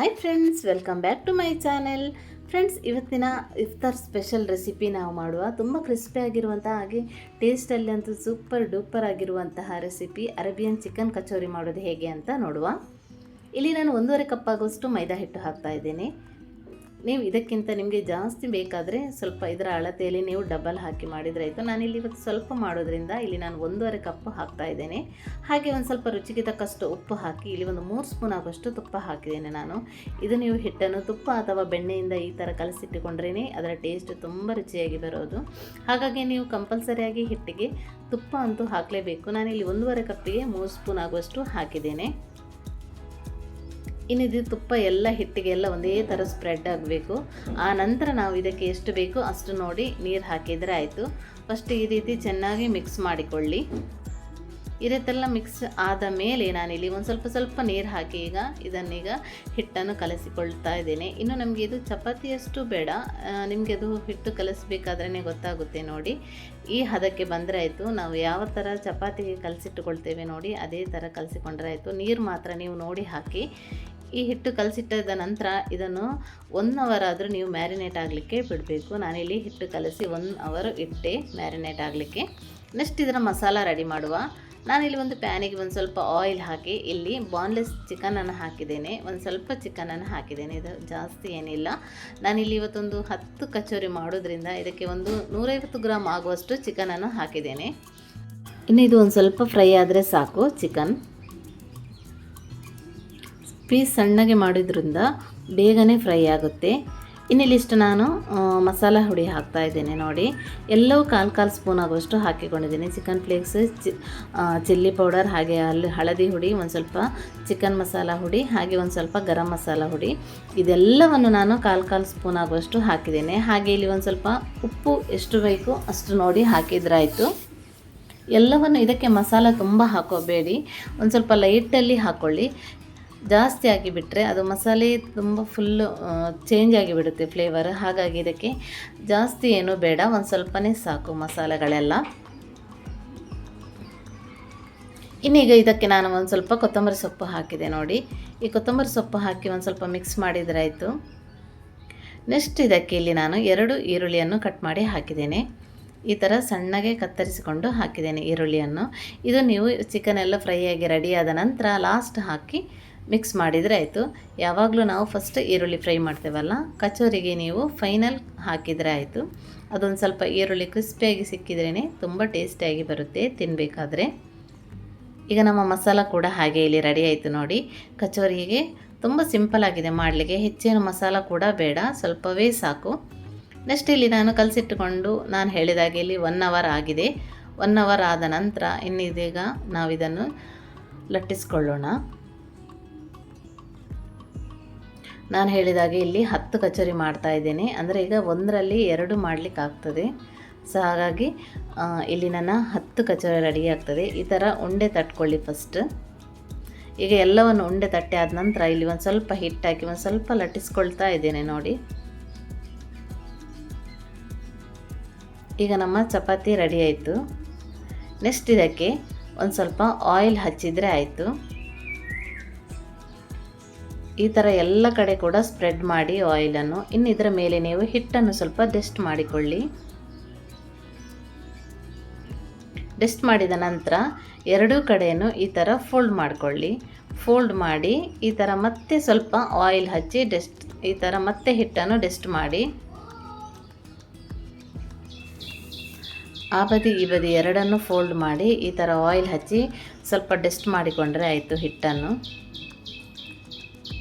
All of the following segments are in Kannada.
Hi friends welcome back to my channel friends ಇವತ್ತಿನ ಇಫ್ತಾರ್ ಸ್ಪೆಷಲ್ ರೆಸಿಪಿ ನಾವು ಮಾಡುವ, ತುಂಬ ಕ್ರಿಸ್ಪಿ ಆಗಿರುವಂಥ ಹಾಗೆ ಟೇಸ್ಟಲ್ಲಿ ಅಂತೂ ಸೂಪರ್ ಡೂಪರ್ ಆಗಿರುವಂತಹ ರೆಸಿಪಿ ಅರೇಬಿಯನ್ ಚಿಕನ್ ಕಚೋರಿ ಮಾಡೋದು ಹೇಗೆ ಅಂತ ನೋಡುವ. ಇಲ್ಲಿ ನಾನು ಒಂದೂವರೆ ಕಪ್ ಆಗುವಷ್ಟು ಮೈದಾ ಹಿಟ್ಟು ಹಾಕ್ತಾ ಇದ್ದೇನೆ. ನೀವು ಇದಕ್ಕಿಂತ ನಿಮಗೆ ಜಾಸ್ತಿ ಬೇಕಾದರೆ ಸ್ವಲ್ಪ ಇದರ ಅಳತೆಯಲ್ಲಿ ನೀವು ಡಬಲ್ ಹಾಕಿ ಮಾಡಿದರೆ ಆಯಿತು. ನಾನಿಲ್ಲಿ ಇವತ್ತು ಸ್ವಲ್ಪ ಮಾಡೋದ್ರಿಂದ ಇಲ್ಲಿ ನಾನು ಒಂದೂವರೆ ಕಪ್ಪು ಹಾಕ್ತಾ ಇದ್ದೇನೆ. ಹಾಗೆ ಒಂದು ಸ್ವಲ್ಪ ರುಚಿಗೆ ತಕ್ಕಷ್ಟು ಉಪ್ಪು ಹಾಕಿ ಇಲ್ಲಿ ಒಂದು ಮೂರು ಸ್ಪೂನ್ ಆಗುವಷ್ಟು ತುಪ್ಪ ಹಾಕಿದ್ದೇನೆ ನಾನು. ಇದು ನೀವು ಹಿಟ್ಟನ್ನು ತುಪ್ಪ ಅಥವಾ ಬೆಣ್ಣೆಯಿಂದ ಈ ಥರ ಕಲಸಿಟ್ಟುಕೊಂಡ್ರೇ ಅದರ ಟೇಸ್ಟ್ ತುಂಬ ರುಚಿಯಾಗಿ ಬರೋದು. ಹಾಗಾಗಿ ನೀವು ಕಂಪಲ್ಸರಿಯಾಗಿ ಹಿಟ್ಟಿಗೆ ತುಪ್ಪ ಅಂತೂ ಹಾಕಲೇಬೇಕು. ನಾನಿಲ್ಲಿ ಒಂದೂವರೆ ಕಪ್ಪಿಗೆ ಮೂರು ಸ್ಪೂನ್ ಆಗುವಷ್ಟು ಹಾಕಿದ್ದೇನೆ. ಇನ್ನಿದು ತುಪ್ಪ ಎಲ್ಲ ಹಿಟ್ಟಿಗೆ ಎಲ್ಲ ಒಂದೇ ಥರ ಸ್ಪ್ರೆಡ್ ಆಗಬೇಕು. ಆ ನಂತರ ನಾವು ಇದಕ್ಕೆ ಎಷ್ಟು ಬೇಕೋ ಅಷ್ಟು ನೋಡಿ ನೀರು ಹಾಕಿದರೆ ಆಯಿತು. ಫಸ್ಟ್ ಈ ರೀತಿ ಚೆನ್ನಾಗಿ ಮಿಕ್ಸ್ ಮಾಡಿಕೊಳ್ಳಿ. ಈ ಮಿಕ್ಸ್ ಆದ ಮೇಲೆ ನಾನಿಲ್ಲಿ ಒಂದು ಸ್ವಲ್ಪ ಸ್ವಲ್ಪ ನೀರು ಹಾಕಿ ಈಗ ಇದನ್ನೀಗ ಹಿಟ್ಟನ್ನು ಕಲಸಿಕೊಳ್ತಾ ಇದ್ದೇನೆ. ಇನ್ನು ನಮಗೆ ಇದು ಚಪಾತಿಯಷ್ಟು ಬೇಡ. ನಿಮಗೆ ಅದು ಹಿಟ್ಟು ಕಲಿಸ್ಬೇಕಾದ್ರೇ ಗೊತ್ತಾಗುತ್ತೆ ನೋಡಿ. ಈ ಹದಕ್ಕೆ ಬಂದರೆ ಆಯಿತು. ನಾವು ಯಾವ ಥರ ಚಪಾತಿಗೆ ಕಲಸಿಟ್ಟುಕೊಳ್ತೇವೆ ನೋಡಿ, ಅದೇ ಥರ ಕಲಸಿಕೊಂಡ್ರೆ ಆಯಿತು. ನೀರು ಮಾತ್ರ ನೀವು ನೋಡಿ ಹಾಕಿ. ಈ ಹಿಟ್ಟು ಕಲಸಿಟ್ಟಿದ ನಂತರ ಇದನ್ನು ಒನ್ ಅವರ್ ಆದರೂ ನೀವು ಮ್ಯಾರಿನೇಟ್ ಆಗಲಿಕ್ಕೆ ಬಿಡಬೇಕು. ನಾನಿಲ್ಲಿ ಹಿಟ್ಟು ಕಲಸಿ ಒನ್ ಅವರ್ ಇಟ್ಟೆ ಮ್ಯಾರಿನೇಟ್ ಆಗಲಿಕ್ಕೆ. ನೆಕ್ಸ್ಟ್ ಇದರ ಮಸಾಲ ರೆಡಿ ಮಾಡುವ. ನಾನಿಲ್ಲಿ ಒಂದು ಪ್ಯಾನಿಗೆ ಒಂದು ಸ್ವಲ್ಪ ಆಯಿಲ್ ಹಾಕಿ, ಇಲ್ಲಿ ಬಾನ್ಲೆಸ್ ಚಿಕನನ್ನು ಹಾಕಿದ್ದೇನೆ. ಒಂದು ಸ್ವಲ್ಪ ಚಿಕನನ್ನು ಹಾಕಿದ್ದೇನೆ. ಇದು ಜಾಸ್ತಿ ಏನಿಲ್ಲ. ನಾನಿಲ್ಲಿ ಇವತ್ತೊಂದು ಹತ್ತು ಕಚೋರಿ ಮಾಡೋದ್ರಿಂದ ಇದಕ್ಕೆ ಒಂದು ನೂರೈವತ್ತು ಗ್ರಾಮ್ ಆಗುವಷ್ಟು ಚಿಕನನ್ನು ಹಾಕಿದ್ದೇನೆ. ಇನ್ನು ಇದು ಒಂದು ಸ್ವಲ್ಪ ಫ್ರೈ ಆದರೆ ಸಾಕು ಚಿಕನ್ ಪೀಸ್ ಸಣ್ಣಗೆ ಮಾಡಿದ್ರಿಂದ ಬೇಗನೆ ಫ್ರೈ ಆಗುತ್ತೆ. ಇನ್ನಿಲ್ಲಿಷ್ಟು ನಾನು ಮಸಾಲ ಹುಡಿ ಹಾಕ್ತಾ ಇದ್ದೇನೆ ನೋಡಿ. ಎಲ್ಲವೂ ಕಾಲು ಕಾಲು ಸ್ಪೂನ್ ಆಗುವಷ್ಟು ಹಾಕಿಕೊಂಡಿದ್ದೀನಿ. ಚಿಕನ್ ಫ್ಲೇಕ್ಸ್ ಚಿಲ್ಲಿ ಪೌಡರ್ ಹಾಗೆ ಅಲ್ಲಿ ಹಳದಿ ಹುಡಿ, ಒಂದು ಸ್ವಲ್ಪ ಚಿಕನ್ ಮಸಾಲ ಹುಡಿ, ಹಾಗೆ ಒಂದು ಸ್ವಲ್ಪ ಗರಂ ಮಸಾಲ ಹುಡಿ. ಇದೆಲ್ಲವನ್ನು ನಾನು ಕಾಲು ಕಾಲು ಸ್ಪೂನ್ ಆಗುವಷ್ಟು ಹಾಕಿದ್ದೇನೆ. ಹಾಗೆ ಇಲ್ಲಿ ಒಂದು ಸ್ವಲ್ಪ ಉಪ್ಪು ಎಷ್ಟು ಬೇಕು ಅಷ್ಟು ನೋಡಿ ಹಾಕಿದ್ರಾಯಿತು. ಎಲ್ಲವನ್ನು ಇದಕ್ಕೆ ಮಸಾಲ ತುಂಬ ಹಾಕೋಬೇಡಿ. ಒಂದು ಸ್ವಲ್ಪ ಲೈಟಲ್ಲಿ ಹಾಕ್ಕೊಳ್ಳಿ ಜಾಸ್ತಿ ಆಗಿಬಿಟ್ರೆ ಅದು ಮಸಾಲೆ ತುಂಬ ಫುಲ್ಲು ಚೇಂಜ್ ಆಗಿಬಿಡುತ್ತೆ ಫ್ಲೇವರ್ ಹಾಗಾಗಿ ಇದಕ್ಕೆ ಜಾಸ್ತಿ ಏನೂ ಬೇಡ, ಒಂದು ಸ್ವಲ್ಪನೇ ಸಾಕು ಮಸಾಲೆಗಳೆಲ್ಲ. ಇನ್ನೀಗ ಇದಕ್ಕೆ ನಾನು ಒಂದು ಸ್ವಲ್ಪ ಕೊತ್ತಂಬರಿ ಸೊಪ್ಪು ಹಾಕಿದೆ ನೋಡಿ. ಈ ಕೊತ್ತಂಬರಿ ಸೊಪ್ಪು ಹಾಕಿ ಒಂದು ಸ್ವಲ್ಪ ಮಿಕ್ಸ್ ಮಾಡಿದ್ರಾಯಿತು. ನೆಕ್ಸ್ಟ್ ಇದಕ್ಕೆ ಇಲ್ಲಿ ನಾನು ಎರಡು ಈರುಳ್ಳಿಯನ್ನು ಕಟ್ ಮಾಡಿ ಹಾಕಿದ್ದೇನೆ. ಈ ಥರ ಸಣ್ಣಗೆ ಕತ್ತರಿಸಿಕೊಂಡು ಹಾಕಿದ್ದೇನೆ ಈರುಳ್ಳಿಯನ್ನು. ಇದು ನೀವು ಚಿಕನ್ ಎಲ್ಲ ಫ್ರೈ ಆಗಿ ರೆಡಿಯಾದ ನಂತರ ಲಾಸ್ಟ್ ಹಾಕಿ ಮಿಕ್ಸ್ ಮಾಡಿದರೆ ಆಯಿತು. ಯಾವಾಗಲೂ ನಾವು ಫಸ್ಟ್ ಈರುಳ್ಳಿ ಫ್ರೈ ಮಾಡ್ತೇವಲ್ಲ, ಕಚೋರಿಗೆ ನೀವು ಫೈನಲ್ ಹಾಕಿದರೆ ಆಯಿತು. ಅದೊಂದು ಸ್ವಲ್ಪ ಈರುಳ್ಳಿ ಕ್ರಿಸ್ಪಿಯಾಗಿ ಸಿಕ್ಕಿದ್ರೇ ತುಂಬ ಟೇಸ್ಟಿಯಾಗಿ ಬರುತ್ತೆ ತಿನ್ನಬೇಕಾದ್ರೆ ಈಗ ನಮ್ಮ ಮಸಾಲ ಕೂಡ ಹಾಗೆ ಇಲ್ಲಿ ರೆಡಿ ಆಯಿತು ನೋಡಿ. ಕಚೋರಿಗೆ ತುಂಬ ಸಿಂಪಲ್ ಆಗಿದೆ ಮಾಡಲಿಕ್ಕೆ. ಹೆಚ್ಚೇನು ಮಸಾಲ ಕೂಡ ಬೇಡ, ಸ್ವಲ್ಪವೇ ಸಾಕು. ನೆಕ್ಸ್ಟ್ ಇಲ್ಲಿ ನಾನು ಕಲಸಿಟ್ಟುಕೊಂಡು ನಾನು ಹೇಳಿದಾಗೆ ಇಲ್ಲಿ ಒನ್ ಅವರ್ ಆಗಿದೆ. ಒನ್ ಅವರ್ ಆದ ನಂತರ ಇನ್ನಿದೀಗ ನಾವಿದನ್ನು ಲಟ್ಟಿಸ್ಕೊಳ್ಳೋಣ. ನಾನು ಹೇಳಿದಾಗೆ ಇಲ್ಲಿ ಹತ್ತು ಕಚೋರಿ ಮಾಡ್ತಾ ಇದ್ದೇನೆ. ಅಂದರೆ ಈಗ ಒಂದರಲ್ಲಿ ಎರಡು ಮಾಡಲಿಕ್ಕೆ ಆಗ್ತದೆ ಸೊ ಹಾಗಾಗಿ ಇಲ್ಲಿ ನನ್ನ ಹತ್ತು ಕಚೋರಿ ರೆಡಿ ಆಗ್ತದೆ. ಈ ಥರ ಉಂಡೆ ತಟ್ಕೊಳ್ಳಿ ಫಸ್ಟ್ ಈಗ ಎಲ್ಲವನ್ನು ಉಂಡೆ ತಟ್ಟೆ ಆದ ನಂತರ ಇಲ್ಲಿ ಒಂದು ಸ್ವಲ್ಪ ಹಿಟ್ಟಾಕಿ ಒಂದು ಸ್ವಲ್ಪ ಲಟ್ಟಿಸ್ಕೊಳ್ತಾ ಇದ್ದೇನೆ ನೋಡಿ. ಈಗ ನಮ್ಮ ಚಪಾತಿ ರೆಡಿ ಆಯಿತು. ನೆಕ್ಸ್ಟ್ ಇದಕ್ಕೆ ಒಂದು ಸ್ವಲ್ಪ ಆಯಿಲ್ ಹಚ್ಚಿದರೆ ಆಯಿತು. ಈ ಥರ ಎಲ್ಲ ಕಡೆ ಕೂಡ ಸ್ಪ್ರೆಡ್ ಮಾಡಿ ಆಯಿಲನ್ನು ಇನ್ನು ಇದರ ಮೇಲೆ ನೀವು ಹಿಟ್ಟನ್ನು ಸ್ವಲ್ಪ ಡೆಸ್ಟ್ ಮಾಡಿಕೊಳ್ಳಿ. ಡೆಸ್ಟ್ ಮಾಡಿದ ನಂತರ ಎರಡೂ ಕಡೆಯನ್ನು ಈ ಥರ ಫೋಲ್ಡ್ ಮಾಡಿಕೊಳ್ಳಿ. ಫೋಲ್ಡ್ ಮಾಡಿ ಈ ಥರ ಮತ್ತೆ ಸ್ವಲ್ಪ ಆಯಿಲ್ ಹಚ್ಚಿ ಡೆಸ್ಟ್ ಈ ಥರ ಮತ್ತೆ ಹಿಟ್ಟನ್ನು ಡೆಸ್ಟ್ ಮಾಡಿ. ಆ ಬದಿ, ಈ ಬದಿ ಎರಡನ್ನು ಫೋಲ್ಡ್ ಮಾಡಿ ಈ ಥರ ಆಯಿಲ್ ಹಚ್ಚಿ ಸ್ವಲ್ಪ ಡೆಸ್ಟ್ ಮಾಡಿಕೊಂಡ್ರೆ ಆಯಿತು ಹಿಟ್ಟನ್ನು.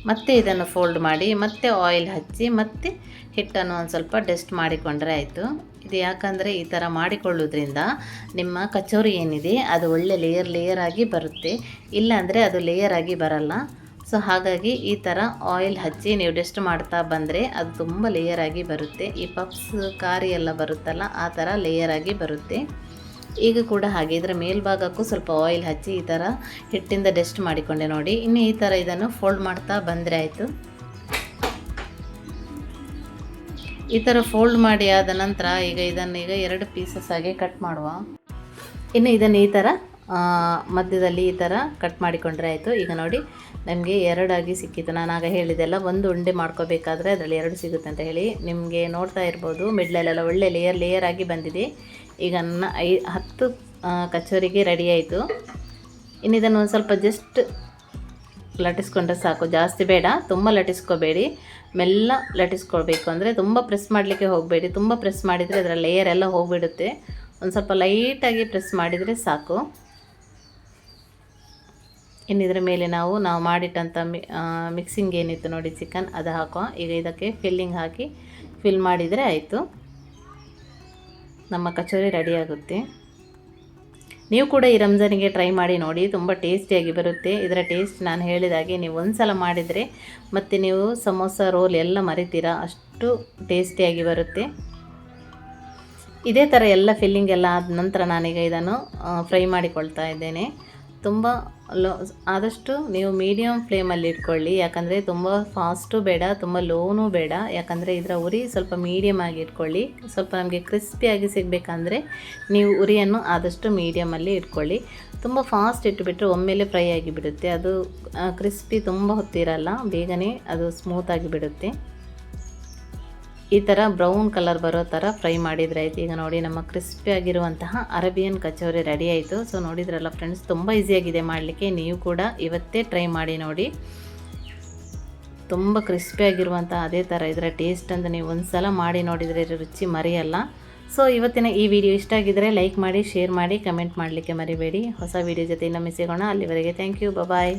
ಮತ್ತೆ ಇದನ್ನು ಫೋಲ್ಡ್ ಮಾಡಿ, ಮತ್ತೆ ಆಯಿಲ್ ಹಚ್ಚಿ, ಮತ್ತೆ ಹಿಟ್ಟನ್ನು ಒಂದು ಸ್ವಲ್ಪ ಡೆಸ್ಟ್ ಮಾಡಿಕೊಂಡ್ರೆ ಆಯಿತು. ಇದು ಯಾಕಂದರೆ ಈ ಥರ ಮಾಡಿಕೊಳ್ಳೋದ್ರಿಂದ ನಿಮ್ಮ ಕಚೋರಿ ಏನಿದೆ, ಅದು ಒಳ್ಳೆ ಲೇಯರ್ ಲೇಯರ್ ಆಗಿ ಬರುತ್ತೆ. ಇಲ್ಲಾಂದರೆ ಅದು ಲೇಯರ್ ಆಗಿ ಬರಲ್ಲ. ಸೊ ಹಾಗಾಗಿ ಈ ಥರ ಆಯಿಲ್ ಹಚ್ಚಿ ನೀವು ಡೆಸ್ಟ್ ಮಾಡ್ತಾ ಬಂದರೆ ಅದು ತುಂಬ ಲೇಯರ್ ಆಗಿ ಬರುತ್ತೆ. ಈ ಪಪ್ಸ್ ಕಾರಿ ಎಲ್ಲ ಬರುತ್ತಲ್ಲ, ಆ ಥರ ಲೇಯರ್ ಆಗಿ ಬರುತ್ತೆ. ಈಗ ಕೂಡ ಹಾಗೆ, ಇದರ ಮೇಲ್ಭಾಗಕ್ಕೂ ಸ್ವಲ್ಪ ಆಯಿಲ್ ಹಚ್ಚಿ ಈ ಥರ ಹಿಟ್ಟಿಂದ ಡೆಸ್ಟ್ ಮಾಡಿಕೊಂಡೆ ನೋಡಿ. ಇನ್ನು ಈ ಥರ ಇದನ್ನು ಫೋಲ್ಡ್ ಮಾಡ್ತಾ ಬಂದರೆ ಆಯಿತು. ಈ ಥರ ಫೋಲ್ಡ್ ಮಾಡಿ ಆದ ನಂತರ ಈಗ ಇದನ್ನು ಈಗ ಎರಡು ಪೀಸಸ್ ಆಗಿ ಕಟ್ ಮಾಡುವ. ಇನ್ನು ಇದನ್ನು ಈ ಥರ ಮಧ್ಯದಲ್ಲಿ ಈ ಥರ ಕಟ್ ಮಾಡಿಕೊಂಡ್ರೆ ಆಯಿತು. ಈಗ ನೋಡಿ, ನಮಗೆ ಎರಡಾಗಿ ಸಿಕ್ಕಿತ್ತು ನಾನು ಆಗ ಹೇಳಿದೆಲ್ಲ ಒಂದು ಉಂಡೆ ಮಾಡ್ಕೋಬೇಕಾದ್ರೆ ಅದರಲ್ಲಿ ಎರಡು ಸಿಗುತ್ತೆ ಅಂತ ಹೇಳಿ. ನಿಮಗೆ ನೋಡ್ತಾ ಇರ್ಬೋದು ಮಿಡ್ಲಲ್ಲೆಲ್ಲ ಒಳ್ಳೆ ಲೇಯರ್ ಲೇಯರ್ ಆಗಿ ಬಂದಿದೆ. ಈಗ ನನ್ನ ಐ ಹತ್ತು ಕಚೋರಿಗೆ ರೆಡಿ ಆಯಿತು. ಇನ್ನು ಇದನ್ನು ಒಂದು ಸ್ವಲ್ಪ ಜಸ್ಟ್ ಲಟಿಸ್ಕೊಂಡ್ರೆ ಸಾಕು. ಜಾಸ್ತಿ ಬೇಡ, ತುಂಬ ಲಟಿಸ್ಕೋಬೇಡಿ ಮೆಲ್ಲ ಲಟಿಸ್ಕೊಳ್ಬೇಕು ಅಂದರೆ ತುಂಬ ಪ್ರೆಸ್ ಮಾಡಲಿಕ್ಕೆ ಹೋಗಬೇಡಿ. ತುಂಬ ಪ್ರೆಸ್ ಮಾಡಿದರೆ ಅದರ ಲೇಯರ್ ಎಲ್ಲ ಹೋಗಿಬಿಡುತ್ತೆ. ಒಂದು ಸ್ವಲ್ಪ ಲೈಟಾಗಿ ಪ್ರೆಸ್ ಮಾಡಿದರೆ ಸಾಕು. ಇನ್ನು ಇದರ ಮೇಲೆ ನಾವು ನಾವು ಮಾಡಿಟ್ಟಂಥ ಮಿಕ್ಸಿಂಗ್ ಏನಿತ್ತು ನೋಡಿ ಚಿಕನ್, ಅದು ಹಾಕೋ ಈಗ ಇದಕ್ಕೆ ಫಿಲ್ಲಿಂಗ್ ಹಾಕಿ ಫಿಲ್ ಮಾಡಿದರೆ ಆಯಿತು. ನಮ್ಮ ಕಚೋರಿ ರೆಡಿಯಾಗುತ್ತೆ ನೀವು ಕೂಡ ಈ ರಂಜಾನಿಗೆ ಟ್ರೈ ಮಾಡಿ ನೋಡಿ, ತುಂಬ ಟೇಸ್ಟಿಯಾಗಿ ಬರುತ್ತೆ. ಇದರ ಟೇಸ್ಟ್ ನಾನು ಹೇಳಿದಾಗೆ ನೀವು ಒಂದು ಸಲ ಮಾಡಿದರೆ ಮತ್ತು ನೀವು ಸಮೋಸ, ರೋಲ್ ಎಲ್ಲ ಮರಿತೀರಾ, ಅಷ್ಟು ಟೇಸ್ಟಿಯಾಗಿ ಬರುತ್ತೆ. ಇದೇ ಥರ ಎಲ್ಲ ಫಿಲ್ಲಿಂಗ್ ಎಲ್ಲ ಆದ ನಂತರ ನಾನೀಗ ಇದನ್ನು ಫ್ರೈ ಮಾಡಿಕೊಳ್ತಾ ಇದ್ದೇನೆ. ತುಂಬ ಲೋ, ಆದಷ್ಟು ನೀವು ಮೀಡಿಯಮ್ ಫ್ಲೇಮಲ್ಲಿ ಇಟ್ಕೊಳ್ಳಿ. ಯಾಕಂದರೆ ತುಂಬ ಫಾಸ್ಟು ಬೇಡ, ತುಂಬ ಲೋನೂ ಬೇಡ. ಯಾಕಂದರೆ ಇದರ ಉರಿ ಸ್ವಲ್ಪ ಮೀಡಿಯಮ್ ಆಗಿ ಇಟ್ಕೊಳ್ಳಿ. ಸ್ವಲ್ಪ ನಮಗೆ ಕ್ರಿಸ್ಪಿಯಾಗಿ ಸಿಗಬೇಕಂದ್ರೆ ನೀವು ಉರಿಯನ್ನು ಆದಷ್ಟು ಮೀಡಿಯಮಲ್ಲಿ ಇಟ್ಕೊಳ್ಳಿ. ತುಂಬ ಫಾಸ್ಟ್ ಇಟ್ಟುಬಿಟ್ರೆ ಒಮ್ಮೆಲೆ ಫ್ರೈ ಆಗಿಬಿಡುತ್ತೆ. ಅದು ಕ್ರಿಸ್ಪಿ ತುಂಬ ಹೊತ್ತಿರಲ್ಲ, ಬೇಗನೆ ಅದು ಸ್ಮೂತಾಗಿ ಬಿಡುತ್ತೆ ಈ ಥರ ಬ್ರೌನ್ ಕಲರ್ ಬರೋ ಥರ ಫ್ರೈ ಮಾಡಿದರೆ ಈಗ ನೋಡಿ ನಮ್ಮ ಕ್ರಿಸ್ಪಿ ಆಗಿರುವಂತಹ ಅರೇಬಿಯನ್ ಕಚೋರಿ ರೆಡಿ ಆಯಿತು. ಸೊ ನೋಡಿದ್ರಲ್ಲ ಫ್ರೆಂಡ್ಸ್ ತುಂಬ ಈಸಿಯಾಗಿದೆ ಮಾಡಲಿಕ್ಕೆ. ನೀವು ಕೂಡ ಇವತ್ತೇ ಟ್ರೈ ಮಾಡಿ ನೋಡಿ. ತುಂಬ ಕ್ರಿಸ್ಪಿ ಆಗಿರುವಂಥ ಅದೇ ಥರ ಇದರ ಟೇಸ್ಟ್ ಅಂತ ನೀವು ಒಂದು ಸಲ ಮಾಡಿ ನೋಡಿದರೆ ರುಚಿ ಮರೆಯಲ್ಲ. ಸೊ ಇವತ್ತಿನ ಈ ವಿಡಿಯೋ ಇಷ್ಟ ಆಗಿದ್ದರೆ ಲೈಕ್ ಮಾಡಿ ಶೇರ್ ಮಾಡಿ ಕಮೆಂಟ್ ಮಾಡಲಿಕ್ಕೆ ಮರಿಬೇಡಿ. ಹೊಸ ವಿಡಿಯೋ ಜೊತೆ ಇನ್ನೊಮ್ಮೆ ಸಿಗೋಣ. ಅಲ್ಲಿವರೆಗೆ ಥ್ಯಾಂಕ್ ಯು ಬಾಯ್